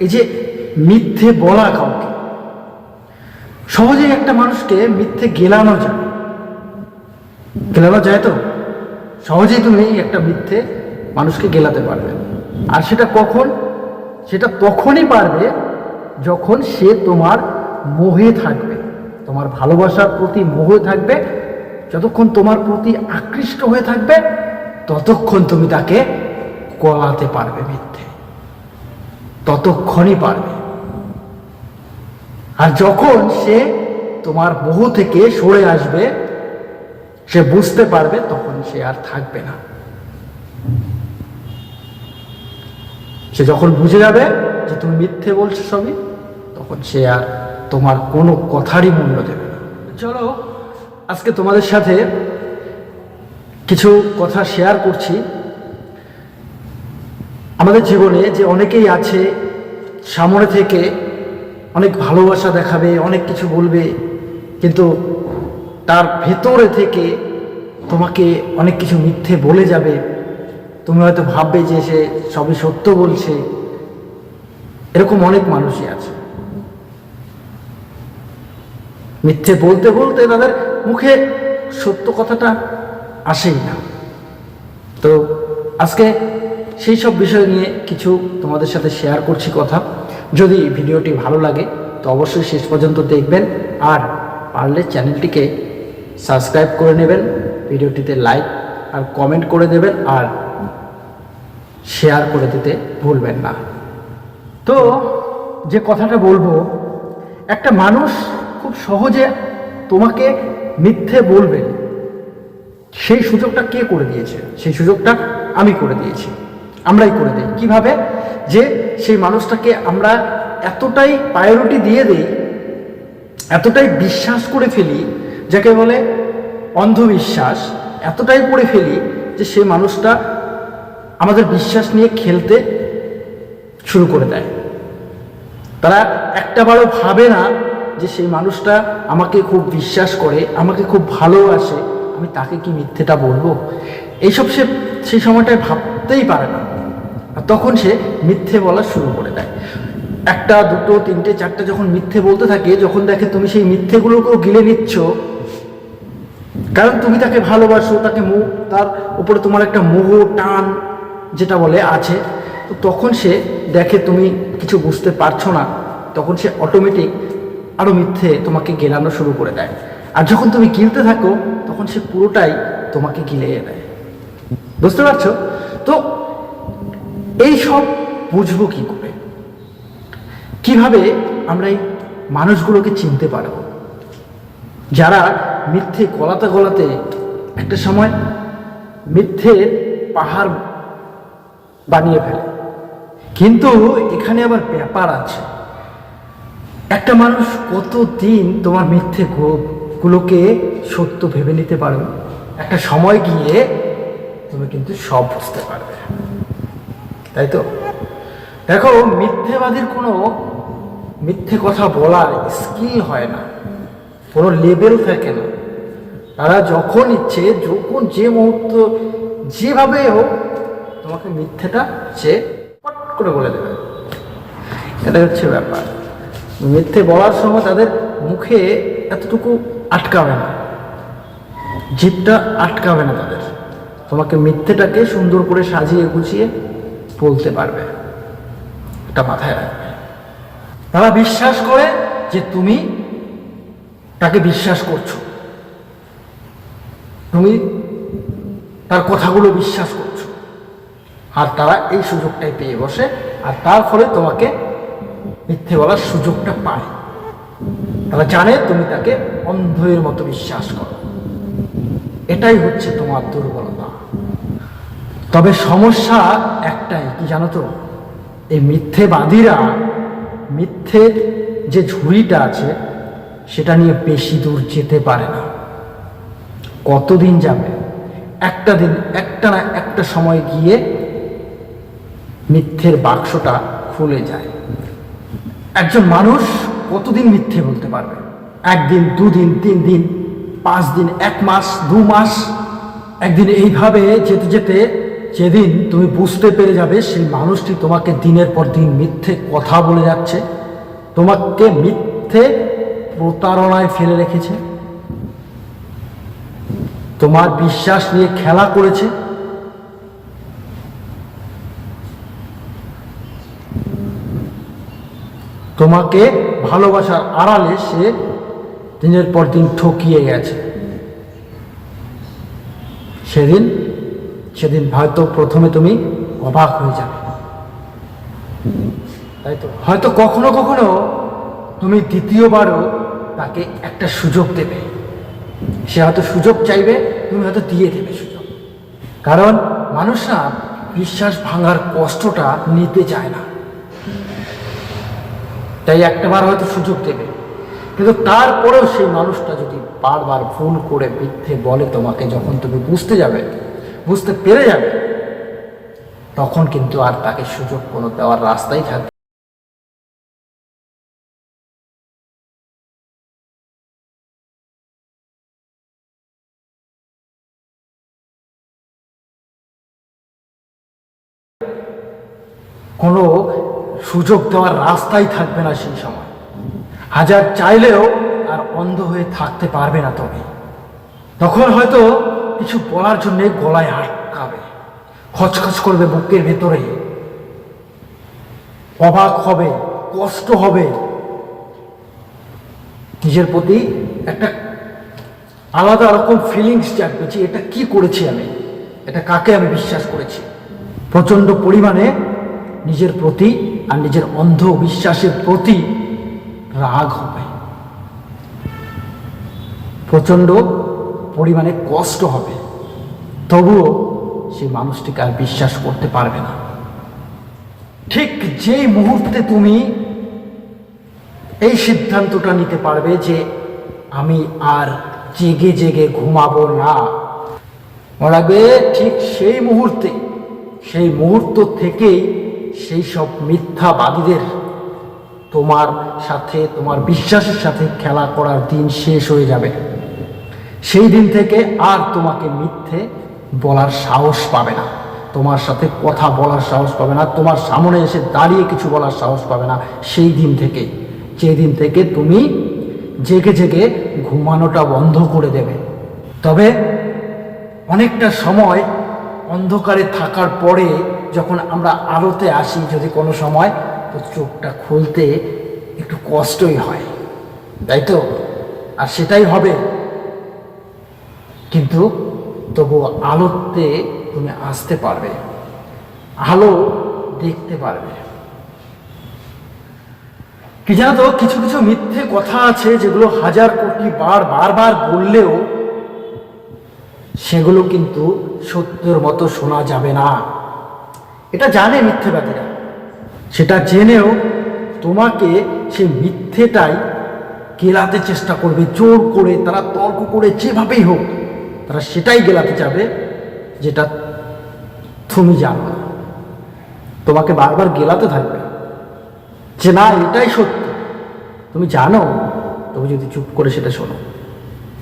এই যে মিথ্যে বলা কাউকে। সহজেই একটা মানুষকে মিথ্যে গেলানো যায়। গেলানো যায় তো? সহজেই তুমি একটা মিথ্যে মানুষকে গেলাতে পারবে। আর সেটা কখন? সেটা তখনই পারবে যখন সে তোমার মোহে থাকবে। তোমার ভালোবাসার প্রতি মোহে থাকবে। যতক্ষণ তোমার প্রতি আকৃষ্ট হয়ে থাকবে, ততক্ষণ তুমি তাকে কলাতে পারবে মিথ্যে। ততক্ষণই পারবে। আর যখন সে তোমার মোহ থেকে সরে আসবে, সে বুঝতে পারবে তখন সে আর থাকবে না। সে যখন বুঝে যাবে যে তুমি মিথ্যে বলছো সবই, তখন সে আর তোমার কোনো কথারই মূল্য দেবে না। চলো, আজকে তোমাদের সাথে কিছু কথা শেয়ার করছি। আমাদের জীবনে যে অনেকেই আছে, সামনে থেকে অনেক ভালোবাসা দেখাবে, অনেক কিছু বলবে, কিন্তু তার ভেতরে থেকে তোমাকে অনেক কিছু মিথ্যে বলে যাবে। তুমি হয়তো ভাববে যে সে সবই সত্য বলছে। এরকম অনেক মানুষই আছে। মিথ্যে বলতে বলতে তাদের মুখে সত্য কথাটা আসেই না। তো আজকে সেই সব বিষয় নিয়ে কিছু তোমাদের সাথে শেয়ার করছি কথা। যদি ভিডিওটি ভালো লাগে, তো অবশ্যই শেষ পর্যন্ত দেখবেন। আর পারলে চ্যানেলটিকে সাবস্ক্রাইব করে নেবেন, ভিডিওটিতে লাইক আর কমেন্ট করে দেবেন, আর শেয়ার করে দিতে ভুলবেন না। তো যে কথাটা বলব, একটা মানুষ খুব সহজে তোমাকে মিথ্যে বলবে। সেই সুযোগটা কে করে দিয়েছে? সেই সুযোগটা আমি করে দিয়েছি। আমরাই করে দিই। কীভাবে? যে সেই মানুষটাকে আমরা এতটাই প্রায়োরিটি দিয়ে দিই, এতটাই বিশ্বাস করে ফেলি, যাকে বলে অন্ধবিশ্বাস, এতটাই করে ফেলি যে সেই মানুষটা আমাদের বিশ্বাস নিয়ে খেলতে শুরু করে দেয়। তারা একটা বারও ভাবে না যে সেই মানুষটা আমাকে খুব বিশ্বাস করে, আমাকে খুব ভালোবাসে, আমি তাকে কি মিথ্যেটা বলব? এইসব সে সেই সময়টায় ভাবতেই পারে না। তখন সে মিথ্যে বলা শুরু করে দেয়। একটা, দুটো, তিনটে, চারটে যখন মিথ্যে বলতে থাকে, যখন দেখে তুমি সেই মিথ্যেগুলোকেও গিলে নিচ্ছ, কারণ তুমি তাকে ভালোবাসো, তাকে মোহ তার উপরে তোমার একটা মোহ, টান যেটা বলে আছে, তো তখন সে দেখে তুমি কিছু বুঝতে পারছ না, তখন সে অটোমেটিক আরও মিথ্যে তোমাকে গেলানো শুরু করে দেয়। আর যখন তুমি গিলতে থাকো, তখন সে পুরোটাই তোমাকে গিলে দেয়। বুঝতে পারছ? তো এই সব বুঝব কি করে? কীভাবে আমরা এই মানুষগুলোকে চিনতে পারব? যারা মিথ্যে গলাতে গলাতে একটা সময় মিথ্যের পাহাড় বানিয়ে ফেলে। কিন্তু এখানে আবার ব্যাপার আছে। একটা মানুষ কতদিন তোমার মিথ্যে গুলোকে সত্য ভেবে নিতে পারবে? একটা সময় গিয়ে তুমি কিন্তু সব বুঝতে পারবে। তাই তো? দেখো, মিথ্যেবাদীর কোনো মিথ্যে কথা বলার স্কিল হয় না। কোনো লেভেল থাকে না। তারা যখন ইচ্ছে, যখন যে মুহূর্ত, যেভাবে হোক, তোমাকে মিথ্যেটা সে পট করে বলে দেবে। এটাই হচ্ছে ব্যাপার। মিথ্যে বলার সময় তাদের মুখে এতটুকু আটকাবে না। জিভটা আটকাবে না তাদের। তোমাকে মিথ্যেটাকে সুন্দর করে সাজিয়ে গুছিয়ে বলতে পারবে। এটা মাথায় রাখবে। তারা বিশ্বাস করে যে তুমি তাকে বিশ্বাস করছ। তুমি তার কথাগুলো বিশ্বাস করছ। আর তারা এই সুযোগটাই পেয়ে বসে, আর তার ফলে তোমাকে মিথ্যে বলার সুযোগটা পায়। তারা জানে তুমি তাকে অন্ধের মতো বিশ্বাস করো। এটাই হচ্ছে তোমার দুর্বলতা। তবে সমস্যা একটাই, কি জানো তো? এই মিথ্যে মিথ্যেবাদীরা মিথ্যের যে ঝুড়িটা আছে, সেটা নিয়ে বেশি দূর যেতে পারে না। কতদিন যাবে? একটা দিন, একটা না একটা সময় গিয়ে মিথ্যের বাক্সটা খুলে যায়। একজন মানুষ কতদিন মিথ্যে বলতে পারবে? একদিন, দুদিন তিন দিন পাঁচ দিন এক মাস, দু মাস, একদিন এইভাবে যেতে যেতে যেদিন তুমি বুঝতে পেরে যাবে সেই মানুষটি তোমাকে দিনের পর দিন মিথ্যে কথা বলে যাচ্ছে, তোমাকে মিথ্যে প্রতারণায় ফেলে রেখেছে, তোমার বিশ্বাস নিয়ে খেলা করেছে। তোমাকে ভালোবাসার আড়ালে সে দিনের পর দিন ঠকিয়ে গেছে। সেদিন সেদিন হয়তো প্রথমে তুমি অবাক হয়ে যাবে। তাই তো? হয়তো কখনো কখনো তুমি দ্বিতীয়বারও তাকে একটা সুযোগ দেবে। সে হয়তো সুযোগ চাইবে, তুমি হয়তো দিয়ে দেবে সুযোগ। কারণ মানুষরা বিশ্বাস ভাঙার কষ্টটা নিতে চায় না। তাই একটাবার হয়তো সুযোগ দেবে। কিন্তু তারপরেও সেই মানুষটা যদি বারবার ভুল করে মিথ্যে বলে তোমাকে, যখন তুমি বুঝতে যাবে বুঝতে পেরে যাবে। তখন কিন্তু আর তাকে সুযোগ কোনো দেওয়ার রাস্তাই থাকবে। কোনো সুযোগ দেওয়ার রাস্তাই থাকবে না সেই সময়। হাজার চাইলেও আর অন্ধ হয়ে থাকতে পারবে না তবে তখন হয়তো কিছু বলার জন্যে গলায় আটকাবে। খচখচ করবে বুকের ভেতরে। অবাক হবে, কষ্ট হবে। নিজের প্রতি একটা আলাদা রকম ফিলিংস জাগবে যে এটা কি করেছি আমি? এটা কাকে আমি বিশ্বাস করেছি? প্রচণ্ড পরিমাণে নিজের প্রতি আর নিজের অন্ধ বিশ্বাসের প্রতি রাগ হবে। প্রচণ্ড পরিমাণে কষ্ট হবে, তবুও সেই মানুষটিকে আর বিশ্বাস করতে পারবে না। ঠিক যেই মুহূর্তে তুমি এই সিদ্ধান্তটা নিতে পারবে যে আমি আর জেগে জেগে ঘুমাবো না, মনে রাখবে ঠিক সেই মুহূর্তে, সেই মুহূর্ত থেকেই সেই সব মিথ্যাবাদীদের তোমার সাথে, তোমার বিশ্বাসের সাথে খেলা করার দিন শেষ হয়ে যাবে। সেই দিন থেকে আর তোমাকে মিথ্যে বলার সাহস পাবে না। তোমার সাথে কথা বলার সাহস পাবে না, তোমার সামনে এসে দাঁড়িয়ে কিছু বলার সাহস পাবে না। সেই দিন থেকে যে দিন থেকে তুমি জেগে জেগে ঘুমানোটা বন্ধ করে দেবে। তবে অনেকটা সময় অন্ধকারে থাকার পরে যখন আমরা আলোতে আসি, যদি কোনো সময়, তো চোখটা খুলতে একটু কষ্টই হয়। তাই তো? আর সেটাই হবে কিন্তু তবু আলোতে তুমি আসতে পারবে। আলো দেখতে পারবে। কি জানো তো, কিছু কিছু মিথ্যে কথা আছে যেগুলো হাজার কোটি বার বারবার বললেও সেগুলো কিন্তু সত্যের মতো শোনা যাবে না। এটা জানে মিথ্যেবাদীরা সেটা জেনেও তোমাকে সে মিথ্যেটাই কেলাতে চেষ্টা করবে, জোর করে, তারা তর্ক করে, যেভাবেই হোক। তারা সেটাই গেলাতে যাবে যেটা তুমি জানো। তোমাকে বারবার গেলাতে থাকবে যে, না, এটাই সত্য। তুমি জানো? তুমি যদি চুপ করে সেটা শোনো।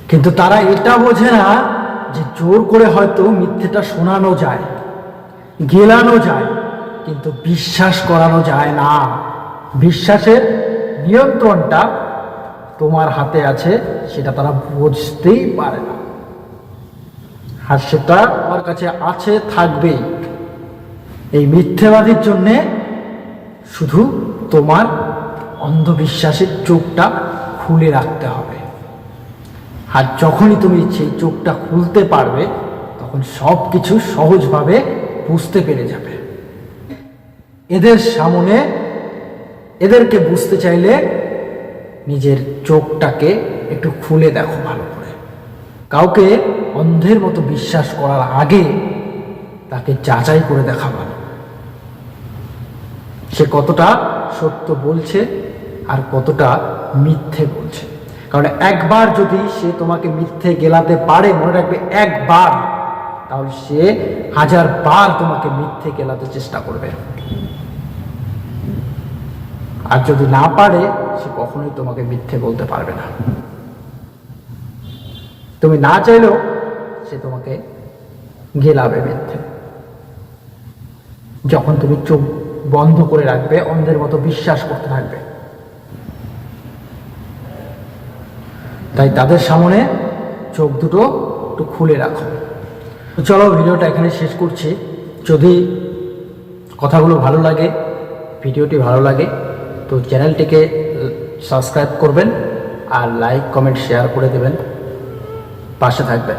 কিন্তু তারা এটা বোঝে না যে, জোর করে হয়তো মিথ্যেটা শোনানো যায়, গেলানো যায়, কিন্তু বিশ্বাস করানো যায় না। বিশ্বাসের নিয়ন্ত্রণটা তোমার হাতে আছে, সেটা তারা বুঝতেই পারে না। আর সেটা আমার কাছে আছে থাকবেই এই মিথ্যেবাদীর জন্যে শুধু তোমার অন্ধবিশ্বাসের চোখটা খুলে রাখতে হবে। আর যখনই তুমি সেই চোখটা খুলতে পারবে, তখন সব কিছু সহজভাবে বুঝতে পেরে যাবে। এদের সামনে এদেরকে বুঝতে চাইলে নিজের চোখটাকে একটু খুলে দেখো ভালো করে। কাউকে অন্ধের মতো বিশ্বাস করার আগে তাকে যাচাই করে দেখা ভালো। সে কতটা সত্য বলছে আর কতটা মিথ্যে বলছে। কারণ একবার যদি সে তোমাকে মিথ্যে গেলাতে পারে, মনে রাখবে একবার, তাহলে সে হাজার বার তোমাকে মিথ্যে গেলাতে চেষ্টা করবে। আর যদি না পারে, সে কখনোই তোমাকে মিথ্যে বলতে পারবে না। তুমি না চাইলেও সে তোমাকে গেলাবে মিথ্যে। যখন তুমি চোখ বন্ধ করে রাখবে, অন্ধের মতো বিশ্বাস করতে থাকবে। তাই তাদের সামনে চোখ দুটো একটু খুলে রাখো। চলো, ভিডিওটা এখানে শেষ করছি। যদি কথাগুলো ভালো লাগে, ভিডিওটি ভালো লাগে, তো চ্যানেলটিকে সাবস্ক্রাইব করবেন আর লাইক, কমেন্ট, শেয়ার করে দেবেন। পাশে থাকবেন।